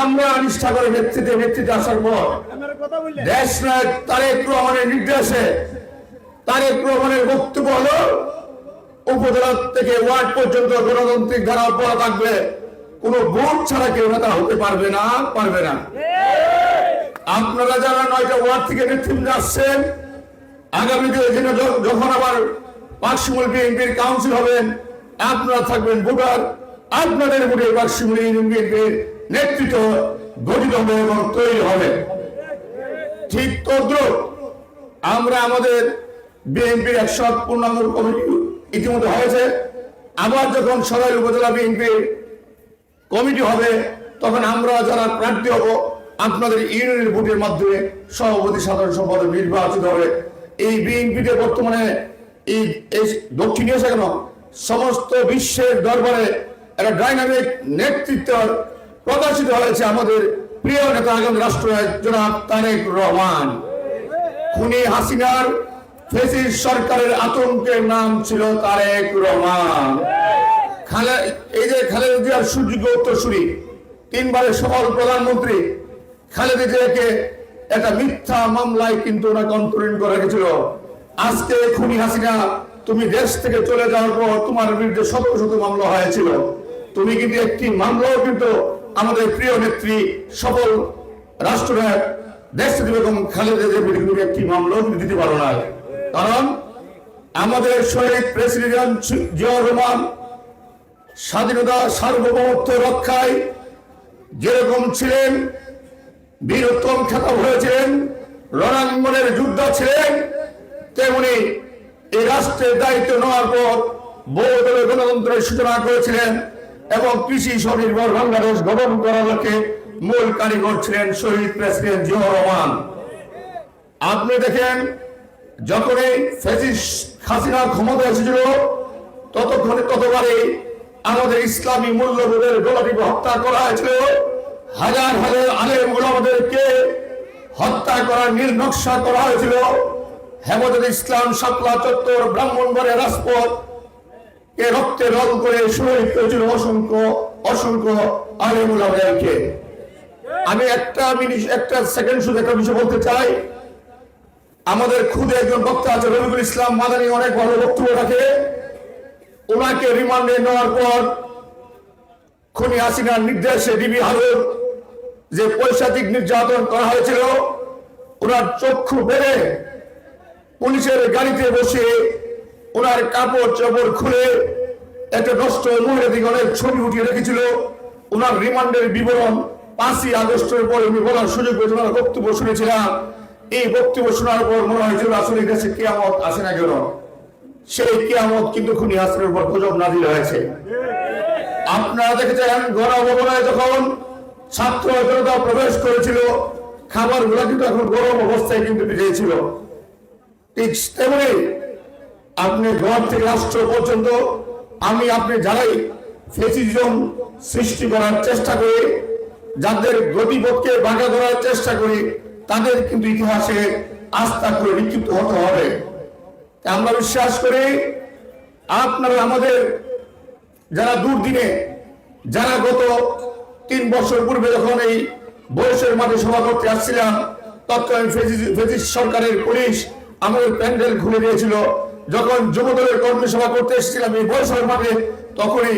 আমরা ঠাকুরের নেতৃত্বে নেতৃত্বে আসার পর দেশ নায়ক তারেক রহমানের নির্দেশে তারেক রহমানের বক্তব্য হলো উপজেলা থেকে ওয়ার্ড পর্যন্ত গণতান্ত্রিক ধারা অব্যাহত থাকবে। কোনো ভোট ছাড়া কেউ নেতা হতে পারবে না পারবে না। আপনারা যারা নয়টা ওয়ার্ড থেকে নেতৃত্বে আসছেন আগামীতে যখন আবার পাকশিমুল বিএনপির কাউন্সিল হবেন আপনারা থাকবেন ভোটার। আপনাদের ভোটে পাকশিমুল বিএনপির নেতৃত্ব গঠিত হবে এবং তৈরি হবে। ঠিক তদ্রুপ আমরা আমাদের বিএনপির এক একশো পূর্ণাঙ্গ কমিটি ইতিমধ্যে হয়েছে। আবার যখন সবাই উপজেলা বিএনপির কমিটি হবে, তখন আমরা যারা প্রার্থী হব, আপনাদের ইউনিয়নের ভোটের মাধ্যমে সভাপতি, সাধারণ সম্পাদক নির্বাচিত হবে। এই বিএনপিতে বর্তমানে এই এই দক্ষিণ এশিয়া কেন সমস্ত বিশ্বের দরবারে একটা ডাইনামিক নেতৃত্ব প্রকাশিত হয়েছে আমাদের প্রিয় নেতা আগামী রাষ্ট্রনায়ক জনাব তারেক রহমান। খুনি হাসিনার ফেসিস সরকারের আতঙ্কের নাম ছিল তারেক রহমান। এই যে খালেদা সুযোগ্য উত্তরসূরি, তিনবারের সফল প্রধানমন্ত্রী খালেদা জিয়াকে একটা মিথ্যা মামলায় কিন্তু ওনাকে অন্তরীণ করে রেখেছিল আজকে খুনি হাসিনা, তুমি দেশ থেকে চলে যাওয়ার পর তোমার বিরুদ্ধে শত শত মামলা হয়েছিল। তুমি কিন্তু একটি মামলাও কিন্তু আমাদের প্রিয় নেত্রী, সফল রাষ্ট্রনায়ক দেশ বেগম খালেদা বিরুদ্ধে তুমি একটি মামলাও তুমি দিতে পারো না। কারণ আমাদের শহীদ প্রেসিডেন্ট জিয়াউর রহমান স্বাধীনতা সার্বভৌমত্ব রক্ষায় যেরকম ছিলেন বীরোত্তম খেতাব হয়েছিলেন, রণাঙ্গনের যোদ্ধা ছিলেন, তেমনি এই রাষ্ট্রের দায়িত্ব নেওয়ার পর বহুদলীয় গণতন্ত্রের সূচনা করেছিলেন। এবং কৃষি স্বনির্ভর বাংলাদেশ গঠন করার লক্ষ্যে মূল কারিগর ছিলেন শহীদ প্রেসিডেন্ট জিয়াউর রহমান। আপনি দেখেন, যখনই ফেসিস হাসিনা ক্ষমতা এসেছিল, ততক্ষণে ততবারে আমাদের ইসলামী মূল্যবোধের গোলাটি হত্যা করা হয়েছিল। হাজার হাজার আলেম আমাদেরকে হত্যা করার নির্নকশা করা হয়েছিল। হেমদুল ইসলাম শাপলা চত্বর ব্রাহ্মণবাড়িয়া রাজপথ কে রক্তে রং করে শহীদ করেছিল অসংখ্য অসংখ্য আলেম আমাদেরকে আমি একটা মিনিট, একটা সেকেন্ড শুধু একটা বিষয় বলতে চাই। আমাদের খুদে একজন বক্তা আছে রবিকুল ইসলাম মাদানী, অনেক ভালো বক্তব্য রাখে। ওনাকে রিমান্ডে নেওয়ার পর খুনি হাসিনার নির্দেশে ডিবি হারুর যে পৈশাচিক নির্যাতন করা হয়েছিল, ওনার চক্ষু বেড়ে পুলিশের গাড়িতে বসে ওনার কাপড় চোপড় খুলে একটা নষ্ট মহিলা দিকে অনেক ছবি উঠিয়ে রেখেছিল। ওনার রিমান্ডের বিবরণ পাঁচই আগস্টের পরে উনি বলার সুযোগ পেয়েছেন, ওনার বক্তব্য শুনেছিলাম। এই বক্তব্য শোনার পর মনে হয়েছিল আসলে দেশে কেয়ামত আসে না কেন? সেই কেয়ামত কিন্তু খুনি হাসিনের উপর গুজব নাজিল হয়েছে। আপনারা দেখেছেন গণভবনে যখন ছাত্র জনতা প্রবেশ করেছিল খাবারগুলা কিন্তু এখন গরম অবস্থায় কিন্তু ঠিক তেমনি আপনি ঘর থেকে রাষ্ট্র পর্যন্ত আমি আপনি যারাই ফেসিজম সৃষ্টি করার চেষ্টা করি, যাদের গতিপথকে বাঁকা করার চেষ্টা করি, তাদের কিন্তু ইতিহাসে আস্থা করে বিক্ষিপ্ত হতে হবে। আমরা বিশ্বাস করি, আপনারা আমাদের যারা দুর্দিনে, যারা গত তিন বছর পূর্বে যখন এই বয়সের মাঠে সভা করতে আসছিলাম, তৎকালীন ফেসিস সরকারের পুলিশ আমাদের প্যান্ডেল খুলে দিয়েছিল। যখন যুবদলের কর্মী সভা করতে এসেছিলাম এই বয়সের মাঠে তখনই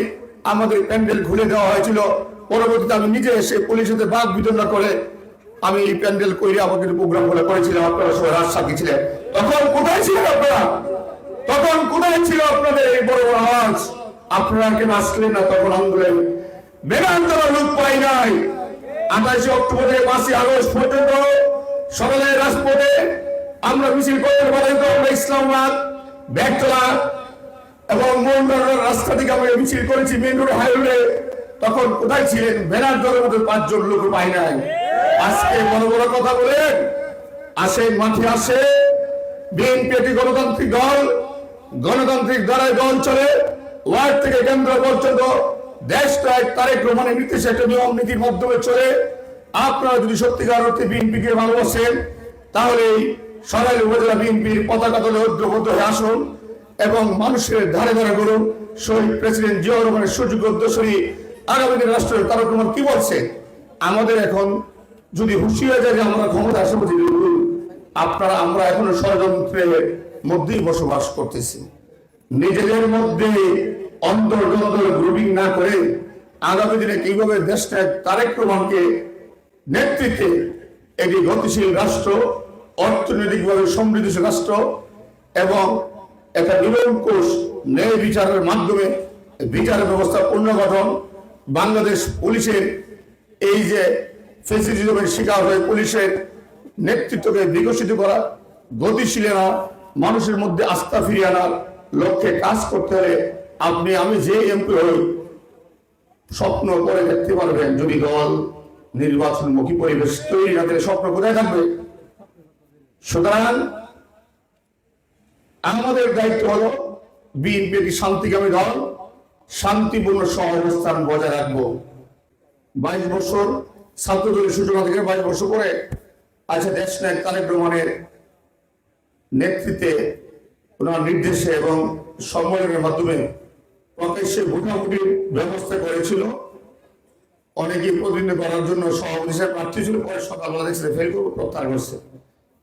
আমাদের প্যান্ডেল খুলে দেওয়া হয়েছিল। পরবর্তীতে আমি নিজে এসে পুলিশের বাঘ বিতরণ করে আমি এই প্যান্ডেল করে আমাকে প্রোগ্রামগুলো করেছিলাম, আপনারা সবাই রাজসাক্ষী ছিলেন। তখন কোথায় ছিলেন আপনারা? তখন কোথায় ছিল আপনাদের এই বড় বড় আওয়াজ? আপনারা কেন আসলেন না? তখন আন্দোলন বেদান্তরা লোক পাই নাই। আঠাশে অক্টোবর থেকে পাঁচই আগস্ট পর্যন্ত সকালে রাজপথে আমরা মিছিল করতে পারি আমরা ইসলামাবাদ। ব্যাগতলা এবং মোহনবাগানের রাস্তা থেকে আমরা মিছিল করেছি মেন রোড, হাইওয়ে। তখন কোথায় ছিলেন? ব্যানার দলের মধ্যে পাঁচজন লোক পাই নাই। আজকে বড় বড় কথা বলেন, আসে, মাঠে আসে, বিএনপি গণতান্ত্রিক দল, গণতান্ত্রিক দলের দল চলে, ওয়ার্ড থেকে কেন্দ্র পর্যন্ত দেশটা তারেক রহমানের নির্দেশে একটা নিয়ম নীতির মাধ্যমে চলে। আপনারা যদি সত্যিকার অর্থে বিএনপিকে ভালোবাসেন তাহলে সরাইল উপজেলা বিএনপির পতাকা দলে ঐক্যবদ্ধ হয়ে আসুন এবং মানুষের ধারে ধারে করুন শহীদ প্রেসিডেন্ট জিয়াউর রহমানের সুযোগ্য উদ্দেশ্যই আগামী দিনের রাষ্ট্রের তারক রহমান কি বলছে? আমাদের এখন যদি হুঁশিয়ার যায় যে আমরা ক্ষমতা আসে বলছি আপনারা, আমরা এখনও ষড়যন্ত্রের মধ্যেই বসবাস করতেছি। নিজেদের মধ্যে অন্তর্দ্বন্দ্ব গ্রুপিং না করে আগামী দিনে কীভাবে দেশটা তারেক রহমানকে নেতৃত্বে একটি গতিশীল রাষ্ট্র অর্থনৈতিকভাবে সমৃদ্ধশীল রাষ্ট্র এবং একটা নিরঙ্কুশ ন্যায় বিচারের মাধ্যমে বিচার ব্যবস্থা পুনর্গঠন, বাংলাদেশ পুলিশের এই যে ফেসিলিজমের শিকার হয়ে পুলিশের নেতৃত্বকে বিকশিত করা, গতিশীল আনা, মানুষের মধ্যে আস্থা ফিরিয়ে আনার লক্ষ্যে কাজ করতে হলে আপনি, আমি যে এমপি হই স্বপ্ন করে দেখতে পারবেন যদি দল নির্বাচনমুখী পরিবেশ তৈরি না স্বপ্ন কোথায় থাকবে? সুতরাং আমাদের দায়িত্ব হলো বিএনপি একটি শান্তিকামী দল, শান্তিপূর্ণ সহাবস্থান বজায় রাখব। বাইশ বছর ছাত্রদলের সূচনা থেকে বাইশ বছর পরে আজকে দেশ নায়ক তারেক রহমানের নেতৃত্বে ওনার নির্দেশে এবং সম্মেলনের মাধ্যমে প্রকাশ্যে ভোটাভুটির ব্যবস্থা করেছিল। অনেকেই প্রতিনিধি করার জন্য সভাপতি হিসেবে প্রার্থী ছিল, পরে সকালবেলা দেখছে ফেল প্রত্যাহার করছে।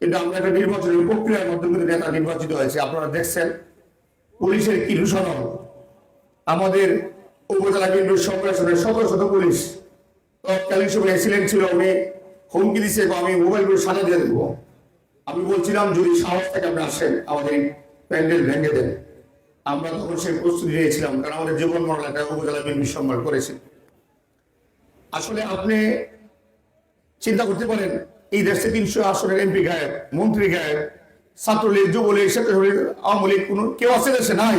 কিন্তু আমরা একটা নির্বাচনের প্রক্রিয়ার মাধ্যমে নেতা নির্বাচিত হয়েছে। আপনারা দেখছেন, পুলিশের কি দূষণ আমাদের উপজেলা বিএনপির সংগঠনের শত শত পুলিশ তৎকালীন সময় এক্সিলেন্ট ছিল উনি। হুমকি দিচ্ছে আমি মোবাইল করে সাজা দিয়ে দেবো। আমি বলছিলাম, যদি সাহস থেকে আপনি আসেন, আমাদের প্যান্ডেল ভেঙে দেন। আমরা তখন সেই প্রস্তুতি নিয়েছিলাম, কারণ আমাদের জীবন মরণ একটা উপজেলা বিএনপি সম্মান করেছে। আসলে আপনি চিন্তা করতে পারেন এই দেশে তিনশো আসনের এমপি গায়েব, মন্ত্রী গায়েব, ছাত্রলীগ, যুবলীগ স্বেচ্ছাসেবক আওয়ামী লীগ, কোন কেউ আছে দেশে? নাই।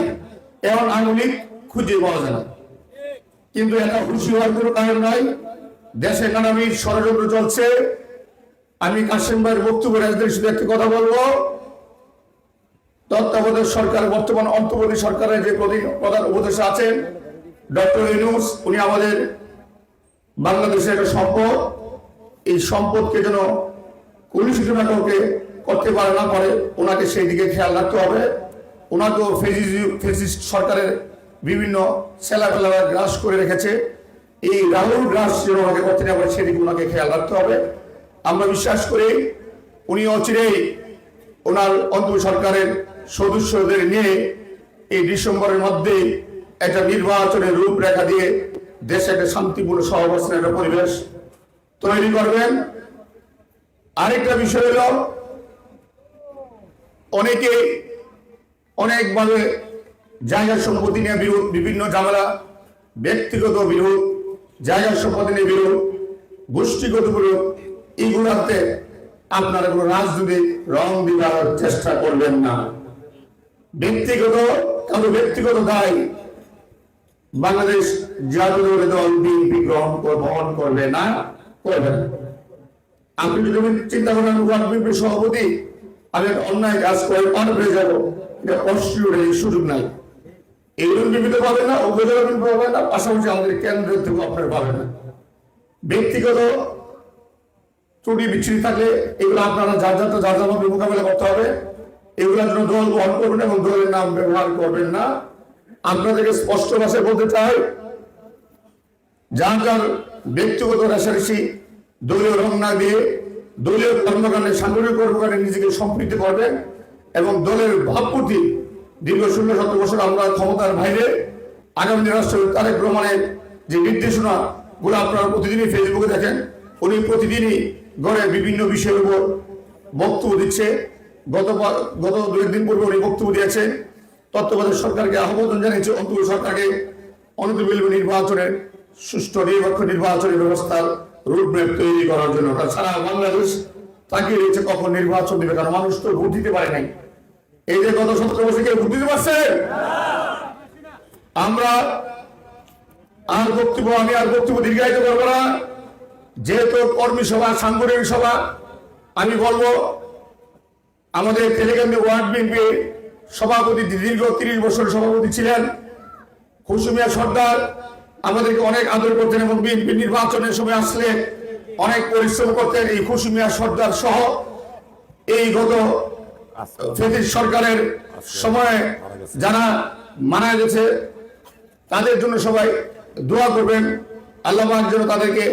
এমন আওয়ামী লীগ খুঁজে পাওয়া যায় না। কিন্তু এটা খুশি হওয়ার কোনো কারণ নাই। দেশে নানাবিধ ষড়যন্ত্র চলছে। আমি কাশেম ভাইয়ের বক্তব্য রাখতে শুধু একটি কথা বলব। তত্ত্বাবধায়ক সরকার, বর্তমান অন্তর্বর্তী সরকারের যে প্রধান উপদেষ্টা আছেন ডক্টর ইউনুস, উনি আমাদের বাংলাদেশের একটা সম্পদ। এই সম্পদকে যেন কলুষিত না কাউকে করতে পারে, না পারে ওনাকে সেই দিকে খেয়াল রাখতে হবে। ওনাকেও ফেসিস্ট সরকারের বিভিন্ন সেলাফেলারা গ্রাস করে রেখেছে। এই রাহুল গ্রাস যেন ওনাকে করতে না পারে, সেদিকে ওনাকে খেয়াল রাখতে হবে। আমরা বিশ্বাস করি উনি অচিরেই ওনার অন্তর সরকারের সদস্যদের নিয়ে এই ডিসেম্বরের মধ্যে একটা নির্বাচনের রূপরেখা দিয়ে দেশে একটা শান্তিপূর্ণ সহাবস্থানের পরিবেশ তৈরি করবেন। আরেকটা বিষয় হলো, অনেকে অনেকভাবে জায়গা সম্পত্তি নিয়ে বিরোধ, বিভিন্ন ঝামেলা, ব্যক্তিগত বিরোধ, জায়গা সম্পত্তি নিয়ে বিরোধ, গোষ্ঠীগত বিরোধ এইগুলাতে আপনারা কোনো রাজনৈতিক রং দিবার চেষ্টা করবেন না। ব্যক্তিগত, কারও ব্যক্তিগত দায় বাংলাদেশ জাতীয় দল বিএনপি গ্রহণ বহন করবে না। করবে না। আপনি যদি চিন্তা করেন ওয়ার্ড সভাপতি, আমি অন্যায় কাজ করে পার হয়ে যাব। এটা অস্ট্রিয়ার এই সুযোগ নাই। এই বিপিতে পাবেন না উপজেলা বিপিতে পাবেন না, পাশাপাশি আমাদের কেন্দ্রের থেকে আপনারা পাবেন না। ব্যক্তিগত ত্রুটি বিচ্ছিন্ন থাকলে এগুলো আপনারা যার যার যার যার মোকাবেলা করতে হবে। এগুলোর জন্য দল বহন করবেন এবং দলের নাম ব্যবহার করবেন না। আপনাদেরকে স্পষ্ট ভাষায় বলতে চাই, যার যার ব্যক্তিগত রেশারেশি দলীয় রং না দিয়ে দলীয় কর্মকাণ্ডে সাংগঠনিক কর্মকাণ্ডে নিজেকে সম্পৃক্ত করবেন এবং দলের ভাবমূর্তি দীর্ঘ ষোলো সতেরো বছর আমরা ক্ষমতার বাইরে আগামী দিন রাষ্ট্রপতি তারেক রহমানের যে নির্দেশনা, গুলো আপনারা প্রতিদিনই ফেসবুকে দেখেন, উনি প্রতিদিনই গড়ে বিভিন্ন বিষয়ের উপর বক্তব্য দিচ্ছে। গত গত দু একদিন পূর্বে উনি বক্তব্য দিয়েছেন, তত্ত্বাবধায়ক সরকারকে আহ্বান জানিয়েছে অন্তর সরকারকে অনতিবিলম্ব নির্বাচনের সুষ্ঠু নিরপেক্ষ নির্বাচনী ব্যবস্থার রুটম্যাপ তৈরি করার জন্য সারা বাংলাদেশ তাকিয়ে রয়েছে, কখন নির্বাচন দিবে? কারণ মানুষ তো ভোট দিতে পারে নাই। এই যে গত সতেরো বছর কেউ ভোট দিতে পারছে? আমরা আর বক্তব্য, আমি আর বক্তব্য দীর্ঘায়িত করব না। যেহেতু কর্মী সভা, সাংগঠনিক সভা, আমি বলব, আমাদের তেলেগামী ওয়ার্ড বিএনপি সভাপতি দীর্ঘ তিরিশ বছর সভাপতি ছিলেন। কুসুমিয়া সর্দার আমাদেরকে অনেক আদর করতেন এবং বিএনপি নির্বাচনের সময় আসলে অনেক পরিশ্রম করতেন এই কুসুমিয়া সর্দার সহ। এই গত সরকারের সময়ে যারা মারা গেছে, তাদের জন্য সবাই দোয়া করবেন। আল্লাহ যেন তাদেরকে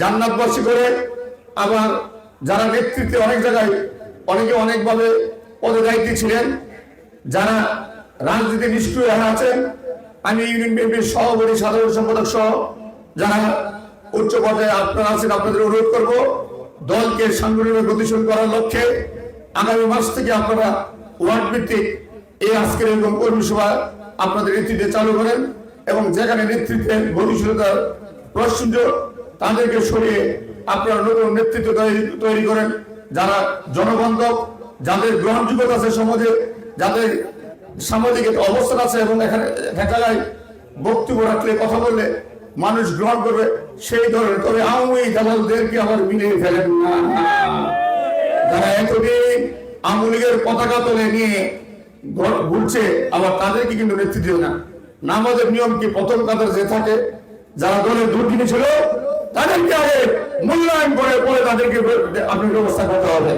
জান্নাতবাসী করে। আবার যারা নেতৃত্বে অনেক জায়গায় অনেকে অনেকভাবে পদে দায়িত্বে ছিলেন, যারা রাজনীতি নিষ্ক্রিয় আছেন আমি ইউনিয়ন বিএনপির সভাপতি সাধারণ সম্পাদক সহ যারা উচ্চ পর্যায়ে আপনারা আছেন, আপনাদের অনুরোধ করব, দলকে সাংগঠনিক গতিশীল করার লক্ষ্যে আগামী মাস থেকে আপনারা ওয়ার্ড ভিত্তিক এই আজকের এরকম কর্মী সভা আপনাদের নেতৃত্বে চালু করেন এবং যেখানে নেতৃত্বের গতিশীলতার প্রশ্ন তাদেরকে সরিয়ে আপনারা নতুন নেতৃত্ব তৈরি করেন যারা জনবান্ধব যাদের গ্রহণযোগ্যতা আছে সমাজে, যাদের সামাজিক একটা অবস্থান আছে এবং এখানে এক জায়গায় বক্তব্য রাখলে, কথা বললে মানুষ গ্রহণ করবে সেই ধরনের। তবে আওয়ামী দালালদেরকে আবার মিলিয়ে ফেলেন না। যারা এতদিন আওয়ামী লীগের পতাকা তোলে নিয়ে ঘুরছে, আবার তাদেরকে কিন্তু নেতৃত্ব না। নামাজের নিয়ম কি প্রথম কাতার যে থাকে, যারা দলের দুর্নীতি ছিল, তাদেরকে আগে মূল্যায়ন করে, পরে তাদেরকে আপনি ব্যবস্থা করতে হবে।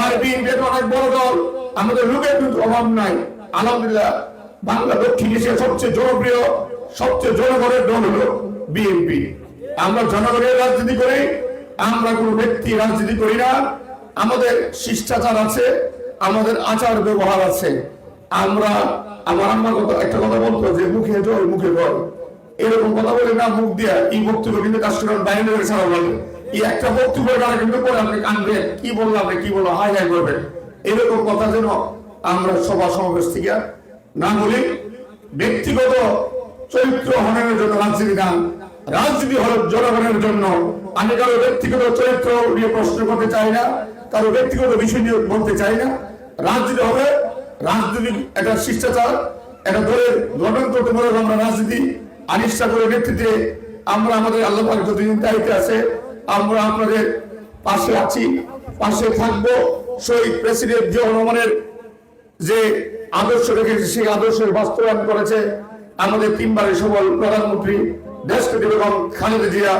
আর বিএনপি অনেক বড় দল। আমাদের লোকের কিন্তু অভাব নাই। আলহামদুলিল্লাহ, বাংলা দক্ষিণ এশিয়ার সবচেয়ে জনপ্রিয়, সবচেয়ে জনগণের দল হলো বিএনপি। আমরা জনগণের রাজনীতি করি, আমরা কোনো ব্যক্তি রাজনীতি করি না। আমাদের শিষ্টাচার আছে, আমাদের আচার ব্যবহার আছে। আমরা, আমার আম্মার কথা একটা কথা বলতো যে মুখে জল, মুখে বল। এরকম কথা বলে না, মুখ দিয়া এই বক্তব্য কিন্তু কাস্টমার বাইরে ছাড়া ভালো এই একটা বক্তব্য কিন্তু পরে আপনি কানবেন কি বললাম আপনি, কি বলল, হাই হাই করবেন এরকম কথা যেন আমরা সভা সমাবেশ থেকে না বলি। ব্যক্তিগত চরিত্র হননের জন্য রাজনীতি না, রাজনীতি হল জনগণের জন্য। আমি কারও ব্যক্তিগত চরিত্র নিয়ে প্রশ্ন করতে চাই না, কারও ব্যক্তিগত বিষয় নিয়ে বলতে চাই না। রাজনীতি হবে, রাজনীতি একটা শিষ্টাচার, একটা দলের গণতন্ত্রমূলক আমরা রাজনীতি আনিষ্ঠা করে নেতৃত্বে আমরা আমাদের আল্লাহ যতদিন দায়িত্বে আছে, আমরা আপনাদের পাশে আছি, পাশে থাকব। শহীদ প্রেসিডেন্ট জিয়া রহমানের যে আদর্শ রেখেছে, সেই আদর্শের বাস্তবায়ন করেছে আমাদের তিনবারের সবল প্রধানমন্ত্রী বেগম খালেদা জিয়া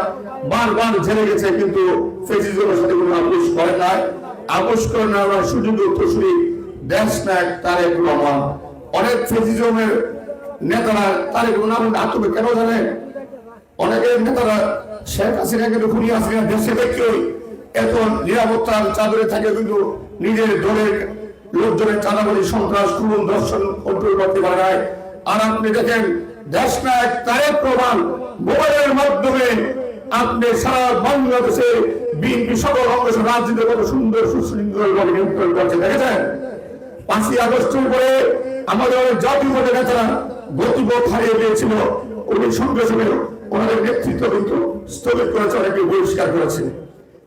বারবার জেনে গেছে, কিন্তু সাথে কোনো আপোষ করে নাই। আপোষ করে না সুযোগ উত্তরসূরি দেশ তারেক রহমান। অনেক ফেসিজমের নেতারা তারেক রহমান আত্মকে কেন জানে? অনেকের নেতারা শেখ হাসিনা খুনি হাসিনা দেশে দেখেই এত নিরাপত্তার চাদরে থাকে কিন্তু নিজের দলের লোকজনের চাঁদাবাড়ি সন্ত্রাস, খুন দর্শন কন্ট্রোল পারে আর আপনি দেখেন, দেশ নায়ক তারেক প্রমাণ মোবাইলের মাধ্যমে আপনি সারা বাংলাদেশে বিএনপি সকল অঙ্গ রাজনীতি কত সুন্দর সুশৃঙ্খল ভাবে নিয়ন্ত্রণ করছে দেখেছেন? পাঁচই আগস্টের পরে আমাদের অনেক জাতীয় নেতারা গতিবোধ হারিয়ে গিয়েছিল উনি সঙ্গে সঙ্গে ওনাদের নেতৃত্ব কিন্তু স্থগিত করেছে অনেকে বহিষ্কার করেছে।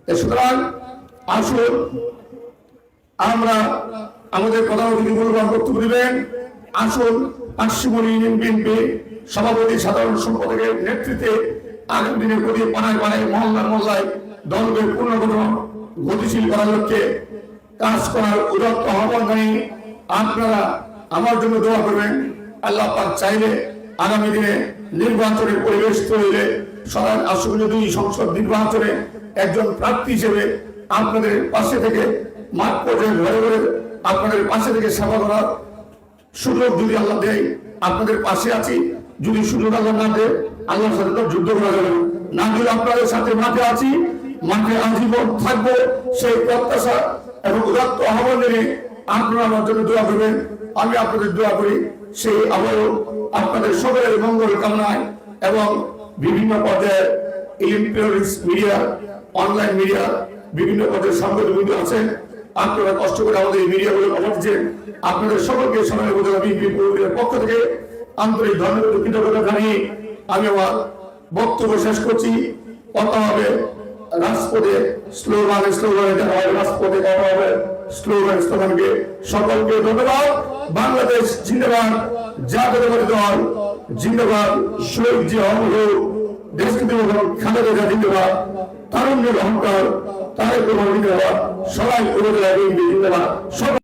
সুতরাং আসুন, আমরা আমাদের প্রধান অতিথি বক্তব্য দিবেন। আসুন আশিমণি ইউনিয়ন বিএনপি সভাপতি সাধারণ সম্পাদকের নেতৃত্বে আগামী দিনে গতি পানায় পানায় মহল্লায় মহল্লায় দলকে পূর্ণগত গতিশীল করার লক্ষ্যে কাজ করার উদাত্ত আহ্বান জানিয়ে আপনারা আমার জন্য দোয়া করবেন। আল্লাহ পাক চাইলে আগামী দিনে নির্বাচনের পরিবেশ তৈরি সবার আসন্ন দুই সংসদ নির্বাচনে একজন প্রার্থী হিসেবে আপনাদের পাশে থেকে মাঠ পর্যায়ে ঘরে ঘরে আপনাদের পাশে থেকে সেবা করার সুযোগ যদি আল্লাহ দেয়, আপনাদের পাশে আছি। যদি সুযোগ আল্লাহ না দেয়, আল্লাহর সাথে যুদ্ধ করা যাবে না। না যদি আপনাদের সাথে মাঠে আছি। মাঠে আজীবন থাকব সেই প্রত্যাশা এবং উদাত্ত আহ্বান নিয়ে আপনারা আমার জন্য দোয়া করবেন। আমি আপনাদের দোয়া করি। সেই আবারও আপনাদের সকলের মঙ্গল কামনায় এবং বিভিন্ন পর্যায়ে ইলেকট্রনিক্স মিডিয়া অনলাইন মিডিয়া বিভিন্ন পর্যায়ে সাংবাদিক মিডিয়া আছে আপনারা কষ্ট করে আমাদের এই মিডিয়াগুলো পাঠাচ্ছেন আপনাদের সকলকে সময় উপজেলা বিএনপি পরিবারের পক্ষ থেকে আন্তরিক ধন্যবাদ কৃতজ্ঞতা জানিয়ে আমি আমার বক্তব্য শেষ করছি। কথা হবে রাজপথে স্লোগান হয়, রাজপথে হবে, স্লোগান স্লোগানকে সকলকে ধন্যবাদ। বাংলাদেশ জিন্দাবাদ, জাতীয়তাবাদী দল জিন্দাবাদ, শহীদ জি দেশকে খালেদা জিন্দাবাদ, তারুণ্যের অহংকার, তারেক রহমান জিন্দাবাদ, সবাই জিন্দাবাদ। সবাই